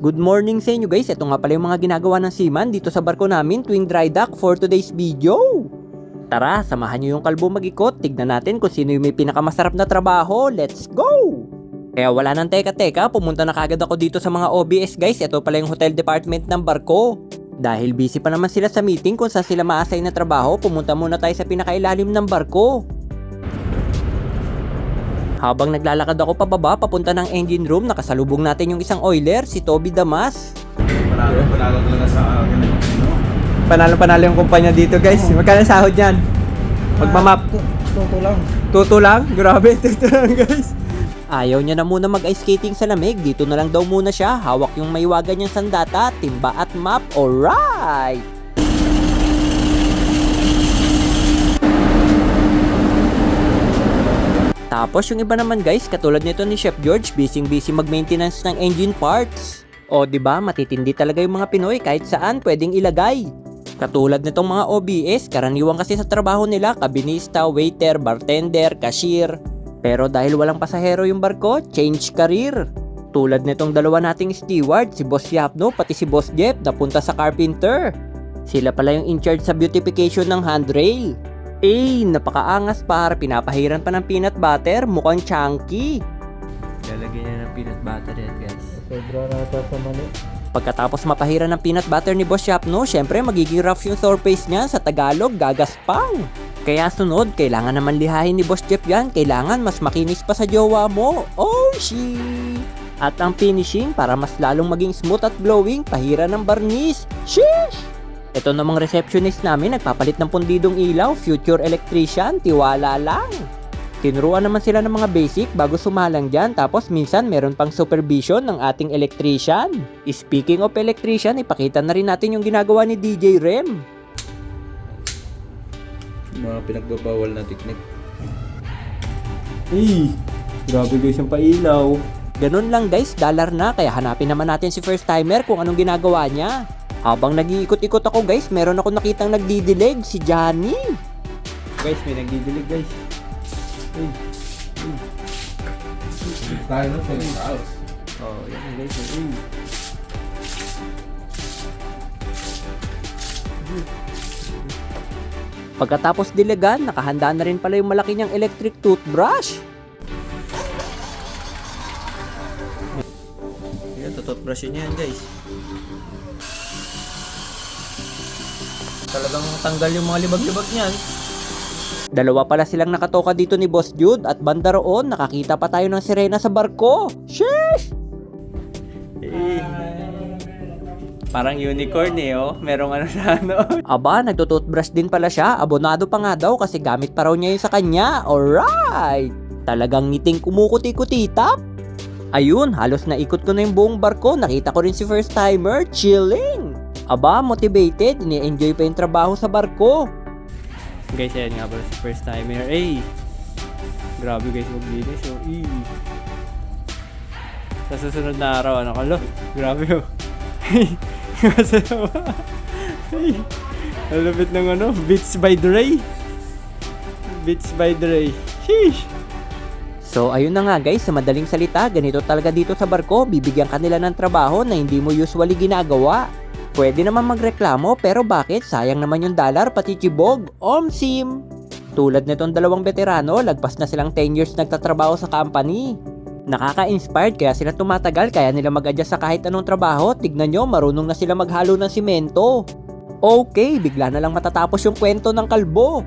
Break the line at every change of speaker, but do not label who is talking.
Good morning sa inyo guys. Ito nga pala yung mga ginagawa ng seaman dito sa barko namin tuwing dry dock for today's video. Tara, samahan nyo yung kalbo mag-ikot. Tignan natin kung sino yung may pinakamasarap na trabaho. Let's go! Kaya wala nang teka-teka, pumunta na kagad ako dito sa mga OBS guys. Ito pala yung hotel department ng barko. Dahil busy pa naman sila sa meeting kung saan sila ma-assign na trabaho, pumunta muna tayo sa pinakailalim ng barko. Habang naglalakad ako pababa papunta ng engine room, nakasalubong natin yung isang oiler, si Toby Damas.
Panalo, panalo talaga sa akin. Ano?
Panalo-panalo yung kumpanya dito guys. Magkano sahod yan? Magmamap.
Toto lang.
Tuto lang? Grabe, tuto lang guys. Ayaw niya na muna mag-ice skating sa lamig. Dito na lang daw muna siya. Hawak yung maiwagan niyang sandata, timba at map. Alright! Tapos yung iba naman guys, katulad nito ni Chef George, busy-busy mag-maintenance ng engine parts. O ba, matitindi talaga yung mga Pinoy kahit saan pwedeng ilagay. Katulad nitong mga OBS, karaniwan kasi sa trabaho nila, kabinista, waiter, bartender, cashier. Pero dahil walang pasahero yung barko, change career. Tulad nitong dalawa nating steward, si Boss Yapno pati si Boss Jeff napunta sa carpenter. Sila pala yung in charge sa beautification ng handrail. Eh, napakaangas par, pinapahiran pa ng peanut butter, mukhang chunky. Lalagyan niya ng peanut butter yan guys.
Sobra nata sa mali.
Pagkatapos mapahiran ng peanut butter ni Boss Yapno, syempre magiging rough yung surface niya sa Tagalog, gagaspang. Kaya sunod, kailangan naman lihahin ni Boss Jeff yan, kailangan mas makinis pa sa jowa mo. Oh, she! At ang finishing, para mas lalong maging smooth at glowing, pahira ng barnis. Sheesh! Ito namang receptionist namin, nagpapalit ng pundidong ilaw, future electrician, tiwala lang. Tinuruan naman sila ng mga basic bago sumalang dyan tapos minsan meron pang supervision ng ating electrician. Speaking of electrician, ipakita na rin natin yung ginagawa ni DJ Rem.
Mga pinagbabawal na technique.
Eh, grabe guys yung pailaw. Ganun lang guys, dollar na kaya hanapin naman natin si first timer kung anong ginagawa niya. Habang nag-iikot-ikot ako guys, meron ako nakitang nagdidilig, si Johnny. Guys, may nagdidilig guys.
Tayo na sa house.
Oh, yan guys. Eh. Pagkatapos dilegan, nakahanda na rin pala yung malaki niyang electric toothbrush.
Yan, tututbrush niya yan guys. Talagang tanggal yung mga libag-libag niyan.
Dalawa pala silang nakatoka dito ni Boss Jude at banda roon nakakita pa tayo ng sirena sa barko. Sheesh! Eh, Parang unicorn eh, oh. Merong ano sa ano. Aba, nagtututbrush din pala siya. Abonado pa nga daw kasi gamit pa raw niya yun sa kanya. Alright! Talagang ngiting kumukuti-kutitap. Ayun, halos naikot ko na yung buong barko. Nakita ko rin si first timer, chilling. Aba, motivated. Ini-enjoy pa yung trabaho sa barko. Guys, ayan nga pala si first timer. Eh, grabe guys maglinis. So, eh. Sa susunod na araw, ano ka lo? Grabe oh. Ay, ang lupit ng ano, Beats by Dre. Beats by Dre. Sheesh! So ayun na nga guys, sa madaling salita, ganito talaga dito sa barko, bibigyan kanila ng trabaho na hindi mo usually ginagawa. Pwede naman magreklamo pero bakit sayang naman yung dollar pati chibog, omsim. Tulad nitong dalawang veterano, lagpas na silang 10 years nagtatrabaho sa company. Nakaka-inspired kaya sila tumatagal kaya nila mag-adjust sa kahit anong trabaho. Tignan nyo, marunong na sila maghalo ng simento. Okay, bigla na lang matatapos yung kwento ng kalbo.